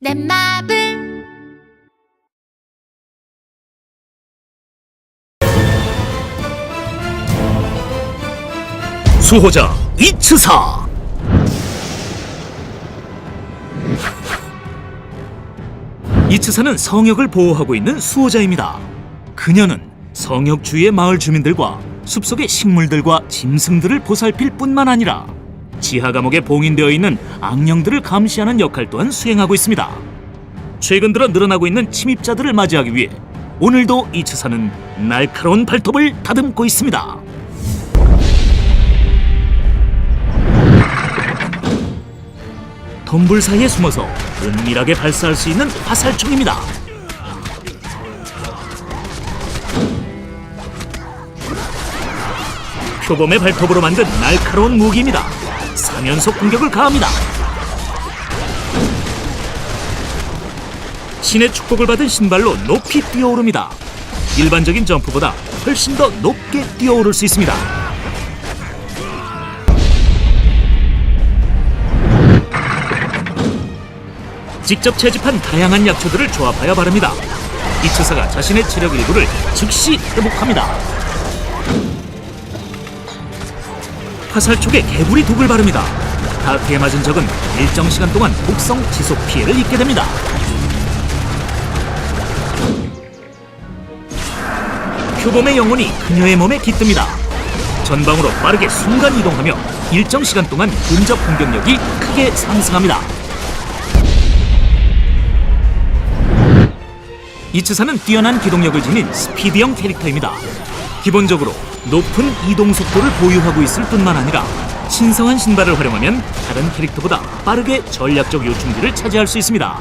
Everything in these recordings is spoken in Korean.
내 맘을 수호자 이츠사 이츠사는 성역을 보호하고 있는 수호자입니다. 그녀는 성역 주위의 마을 주민들과 숲속의 식물들과 짐승들을 보살필 뿐만 아니라 지하 감옥에 봉인되어 있는 악령들을 감시하는 역할 또한 수행하고 있습니다. 최근 들어 늘어나고 있는 침입자들을 맞이하기 위해 오늘도 이츠사는 날카로운 발톱을 다듬고 있습니다. 덤불 사이에 숨어서 은밀하게 발사할 수 있는 화살총입니다. 표범의 발톱으로 만든 날카로운 무기입니다. 3연속 공격을 가합니다. 신의 축복을 받은 신발로 높이 뛰어오릅니다. 일반적인 점프보다 훨씬 더 높게 뛰어오를 수 있습니다. 직접 채집한 다양한 약초들을 조합하여 바릅니다. 이츠사가 자신의 체력 일부를 즉시 회복합니다. 화살촉에 개구리 독을 바릅니다. 다크에 맞은 적은 일정 시간 동안 독성 지속 피해를 입게 됩니다. 표범의 영혼이 그녀의 몸에 깃듭니다. 전방으로 빠르게 순간 이동하며 일정 시간 동안 근접 공격력이 크게 상승합니다. 이츠사는 뛰어난 기동력을 지닌 스피드형 캐릭터입니다. 기본적으로 높은 이동 속도를 보유하고 있을 뿐만 아니라 신성한 신발을 활용하면 다른 캐릭터보다 빠르게 전략적 요충지를 차지할 수 있습니다.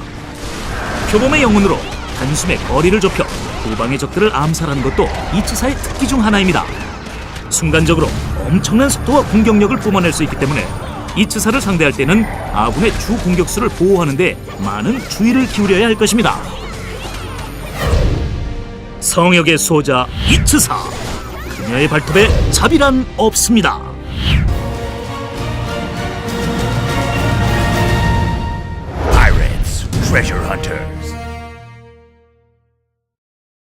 표범의 영혼으로 단숨에 거리를 좁혀 후방의 적들을 암살하는 것도 이츠사의 특기 중 하나입니다. 순간적으로 엄청난 속도와 공격력을 뿜어낼 수 있기 때문에 이츠사를 상대할 때는 아군의 주 공격수를 보호하는데 많은 주의를 기울여야 할 것입니다. 성역의 수호자 이츠사 그녀의 발톱에 자비란 없습니다 Pirates, treasure hunters.